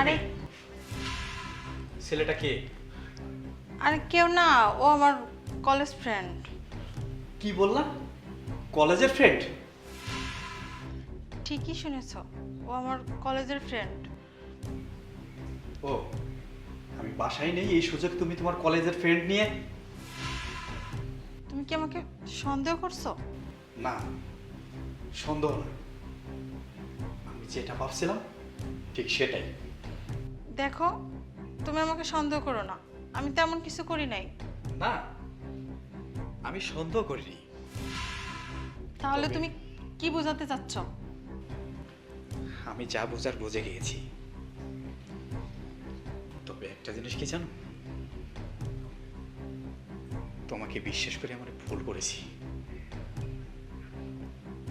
আরে। ছেলেটা কে? আরে কেউ না ও আমার কলেজ ফ্রেন্ড কি বললা? কলেজের ফ্রেন্ড ঠিকই শুনেছ ও আমার কলেজের ফ্রেন্ড ও আমি বাসায় নেই এই সুযোগ তুমি তোমার কলেজের ফ্রেন্ড নিয়ে। তুমি কি আমাকে সন্দেহ করছ? না সন্দেহ না আমি যেটা ভাবছিলাম ঠিক সেটাই। দেখো তুমি আমাকে সন্দেহ করো না। আমি তেমন কিছু করি নাই। না আমি সন্দেহ করিনি। তাহলে তুমি কি বোঝাতে চাচ্ছ? আমি যা বোঝার বুঝে গিয়েছি। তবে একটা জিনিস কি জানো? তোমাকে বিশ্বাস করে আমার ভুল করেছি।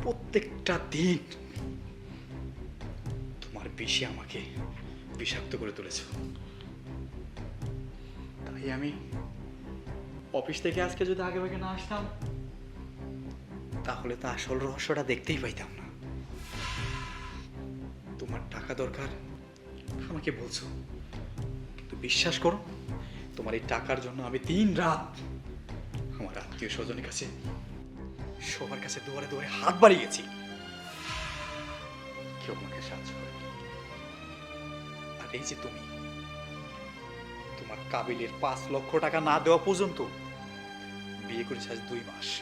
প্রত্যেকটা দিন তোমার বেশি আমাকে বিষাক্ত করে তুলেছ। তাই আমি অফিস থেকে আজকে যদি আগে ভাগে না আসতাম তাহলে তো আসল রহস্যটা দেখতেই পাইতাম না। তোমার টাকা দরকার আমাকে বলছো। কিন্তু বিশ্বাস করো তোমার এই টাকার জন্য আমি দিন রাত আমার আত্মীয় স্বজনের কাছে সবার কাছে দুয়ারে দুয়ারে হাত বাড়িয়েছি। কেউ আমাকে সাহায্য করে এই যে তুমি, তোমার কাবিলের পাঁচ লক্ষ টাকা না দেওয়া পর্যন্ত বিয়ে করেছে আজ দুই মাস।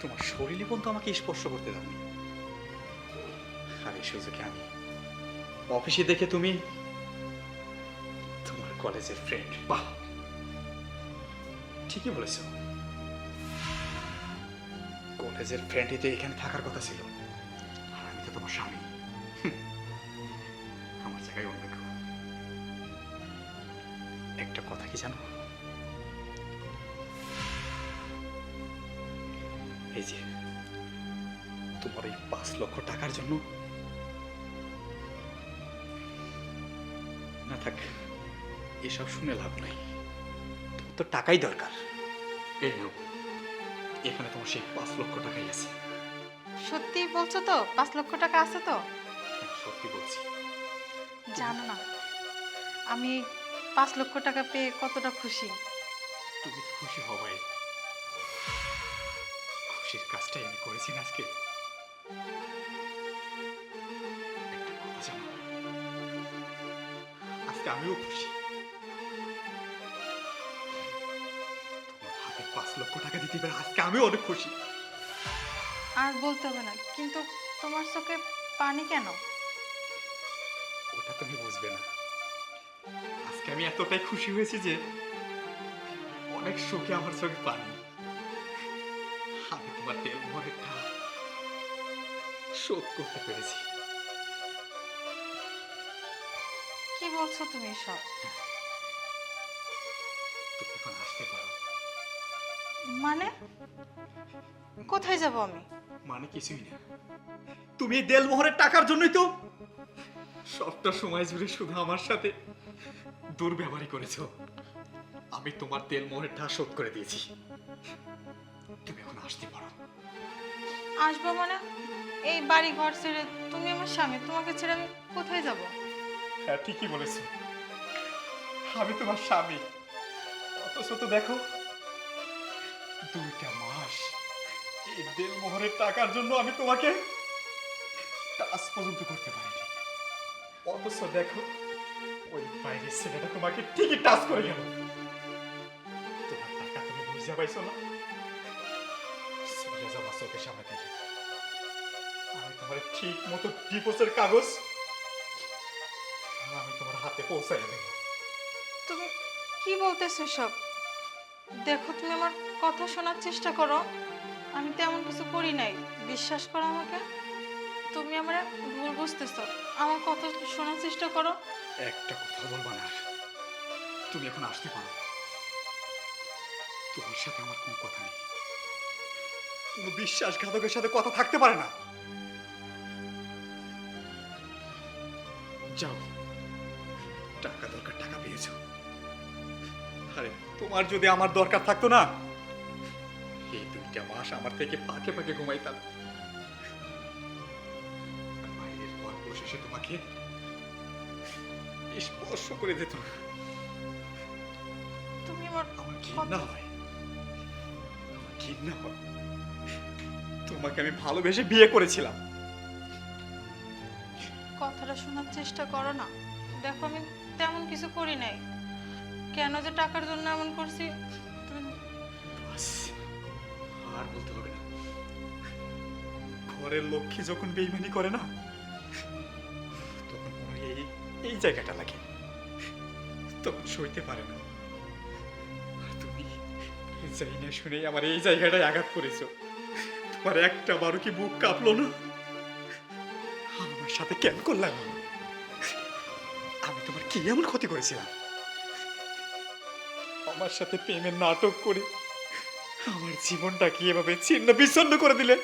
তোমার শরীরে পর্যন্ত আমাকে স্পর্শ করতে দাওনি। আর এই সুযোগে আমি অফিসে দেখে তুমি তোমার কলেজের ফ্রেন্ড বাহ! ঠিকই বলেছ। কলেজের ফ্রেন্ডই তো এখানে থাকার কথা ছিল। আর আমি তো তোমার স্বামী। আমার জায়গায় অন্য একটা কথা কি জানো? এই যে তোমার এই পাঁচ লক্ষ টাকার জন্য। না থাক এসব শুনে লাভ নাই। তো টাকাই দরকার। এই নাও এখানে তোমার সেই পাঁচ লক্ষ টাকাই আছে। সত্যি বলছো তো? পাঁচ লক্ষ টাকা আছে তো? হ্যাঁ, সত্যি বলছি। জানো না আমি পাঁচ লক্ষ টাকা পেয়ে কতটা খুশি? তুমি তো খুশি হবাই খুশির কাজটাই আমি করেছি না আজকে। আজকে আমিও খুশি। তোমার হাতে পাঁচ লক্ষ টাকা দিতে পারে আজকে আমিও অনেক খুশি। আর বলতে হবে না কিন্তু তোমার চোখে পানি কেন? ওটা তুমি বুঝবে না। আজকে আমি এতটাই খুশি হয়েছি যে অনেক সুখে আমার চোখে পানি। আমি তোমার তেল ভরেটা শোধ করতে পেরেছি। কি বলছো তুমি সব তুমি এখন আসতে পারো। মানে? কোথায় যাব আমি? মানে কিছুই না। তুমি এই দেলমোহরের টাকার জন্যই তো সবটা সময় জুড়ে শুধু আমার সাথে দুর্ব্যবহারই করেছ। আমি তোমার তেলমোহরের টাকা শোধ করে দিয়েছি। তুমি এখন আসতে পারো। আসব মানে? এই বাড়ি ঘর ছেড়ে তুমি আমার স্বামী তোমাকে ছেড়ে আমি কোথায় যাব? হ্যাঁ ঠিকই বলেছ। আমি তোমার স্বামী। অথচ তো দেখো দুইটা মাস এই দেলমোহরের টাকার জন্য আমি তোমাকে টাচ পর্যন্ত করতে পারিনি। অথচ দেখো ওই বাইরের ছেলেটা তোমাকে ঠিকই টাচ করে গেল। তোমার টাকা তুমি বুঝতে পাইছো না? চলে যাব চোখের সামনে থেকে। আমি তোমার ঠিক মতো ডিভোর্সের কাগজ আমি তোমার হাতে পৌঁছাই দেব। তুমি কি বলতেছো সব দেখো তুমি আমার কথা শোনার চেষ্টা করো। আমি তেমন কিছু করি নাই। বিশ্বাস করো আমাকে? তুমি আমার ভুল বুঝতেছো। আমার কথা শোনার চেষ্টা করো। একটা কথা বলবা না। তুমি এখন আসতে পারো। তোমার সাথে আমার কোনো কথা নেই। কোনো বিশ্বাসঘাতকের সাথে কথা থাকতে পারে না। যাও। টাকা দরকার, টাকা পেয়েছ। আরে, তোমার যদি আমার দরকার থাকতো না, এই দুইটা মাস আমার থেকে পাকে পাকে ঘুমাইতাম। তোমাকে স্পর্শ করে দিত তুমি আমার ঘৃণা হয়। আমার ঘৃণা হয়। তোমাকে আমি ভালোবেসে বিয়ে করেছিলাম। কথাটা শোনার চেষ্টা করো না। দেখো আমি তেমন কিছু করি নাই। কেন যে টাকার জন্য এমন করছি? আর বলতে হবে না। ঘরের লক্ষ্মী যখন বেইমানি করে না জায়গাটা লাগে। তখন সইতে পারে না। আর তুমি যাই না শুনে আমার এই জায়গাটায় আঘাত করেছ। তোমার একটা বারো কি বুক কাঁপলো না? আমার সাথে কেন করলাম আমি তোমার কি এমন ক্ষতি করেছিলাম? আমার সাথে প্রেমের নাটক করে আমার জীবনটা কি এভাবে ছিন্ন বিচ্ছন্ন করে দিলে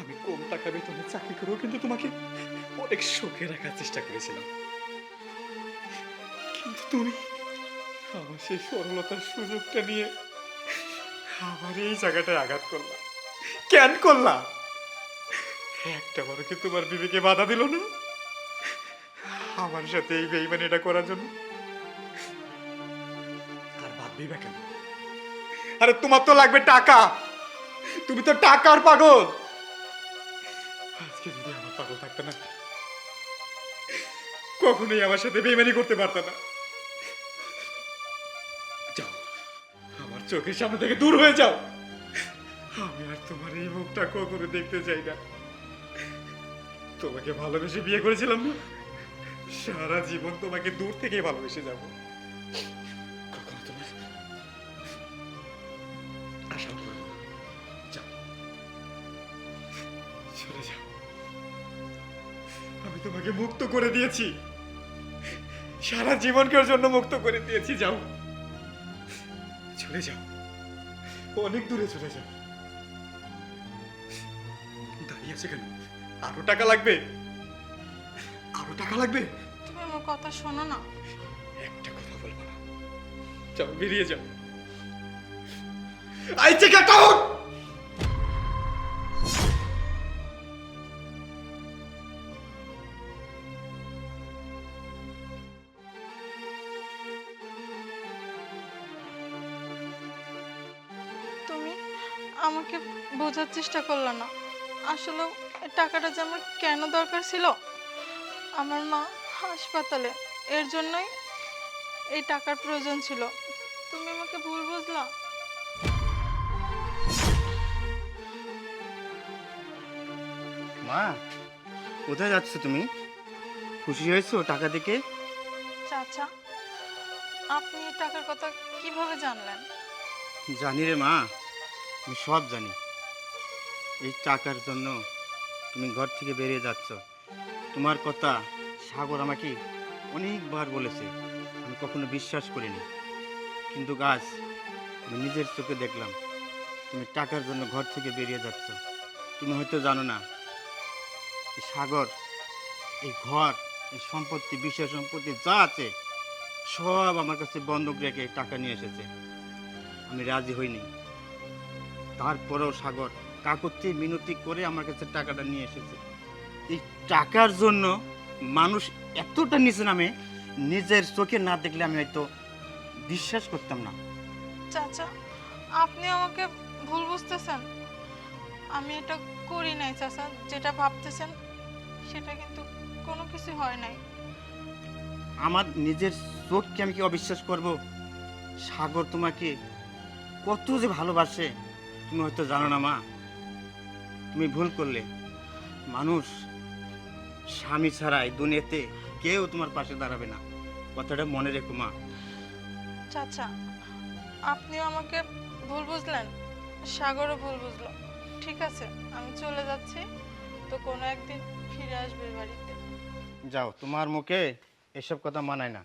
আমি কম টাকা বেতনে চাকরি করেও কিন্তু তোমাকে অনেক সুখে রাখার চেষ্টা করেছিলাম। কিন্তু তুমি আমার সেই সরলতার সুযোগটা নিয়ে আমার এই জায়গাটায় আঘাত করলা। কেন করলা? একটা বড় কি তোমার বিবেকে বাধা দিল না? আমার সাথে এই বেইমানিটা করার জন্য? আর ভাববি বা কেন? আরে তোমার তো লাগবে টাকা। তুমি তো টাকার পাগল। আমার পাগল থাকতে না, কখনোই আমার সাথে বেইমানি করতে না। যাও, আমার চোখের সামনে থেকে দূর হয়ে যাও। আমি আর তোমার এই মুখটা কখনো দেখতে চাই না। তোমাকে ভালোবেসে বিয়ে করেছিলাম না, সারা জীবন তোমাকে দূর থেকে ভালোবেসে যাব। আশা করব। যাও, চলে যাও। আমি তোমাকে মুক্ত করে দিয়েছি। সারা জীবনকের জন্য মুক্ত করে দিয়েছি যাও। চলে যাও। অনেক দূরে চলে যাও। দাঁড়িয়ে আছে কেন? আরও টাকা লাগবে? আরও টাকা লাগবে? তুমি আমার কথা শোনো না। একটা কথা বলব না। যাও বেরিয়ে যাও। আই চেক আউট আমাকে বোঝার চেষ্টা করলে না। আসলে টাকাটা যে আমার কেন দরকার ছিল? আমার মা হাসপাতালে। এর জন্যই এই টাকার প্রয়োজন ছিল। তুমি আমাকে ভুল বুঝলা? মা কোথায় যাচ্ছ তুমি? খুশি হয়েছো টাকা দেখে? চাচা আপনি টাকার কথা কীভাবে জানলেন? জানি রে মা আমি সব জানি। এই টাকার জন্য তুমি ঘর থেকে বেরিয়ে যাচ্ছ। তোমার কথা সাগর আমাকে অনেকবার বলেছে। আমি কখনো বিশ্বাস করিনি। কিন্তু গাছ, আমি নিজের চোখে দেখলাম। তুমি টাকার জন্য ঘর থেকে বেরিয়ে যাচ্ছ। তুমি হয়তো জানো না, এই সাগর, এই ঘর, এই সম্পত্তি, বিষয় সম্পত্তি যা আছে, সব আমার কাছে বন্ধক রেখে টাকা নিয়ে এসেছে। আমি রাজি হইনি। তারপরেও সাগর কাকতি মিনতি করে আমার কাছে টাকাটা নিয়ে এসেছে। এই টাকার জন্য মানুষ এতটা নিচে নামে নিজের চোখে না দেখলে আমি হয়তো বিশ্বাস করতাম না। চাচা আপনি আমাকে ভুল বুঝতেছেন। আমি এটা করি নাই চাচা যেটা ভাবতেছেন সেটা কিন্তু কোনো কিছু হয় নাই। আমার নিজের চোখকে আমি কি অবিশ্বাস করব? সাগর তোমাকে কত যে ভালোবাসে। তুমি হয়তো জানো না মা। তুমি ভুল করলে। মানুষ স্বামী ছাড়া এই দুনিয়াতে কেউ তোমার পাশে দাঁড়াবে না। কথাটা মনে রেখো মা। চাচা আপনিও আমাকে ভুল বুঝলেন। সাগরও ভুল বুঝলো। ঠিক আছে আমি চলে যাচ্ছি। তো কোনো একদিন ফিরে আসবে বাড়িতে। যাও তোমার মুখে এসব কথা মানায় না।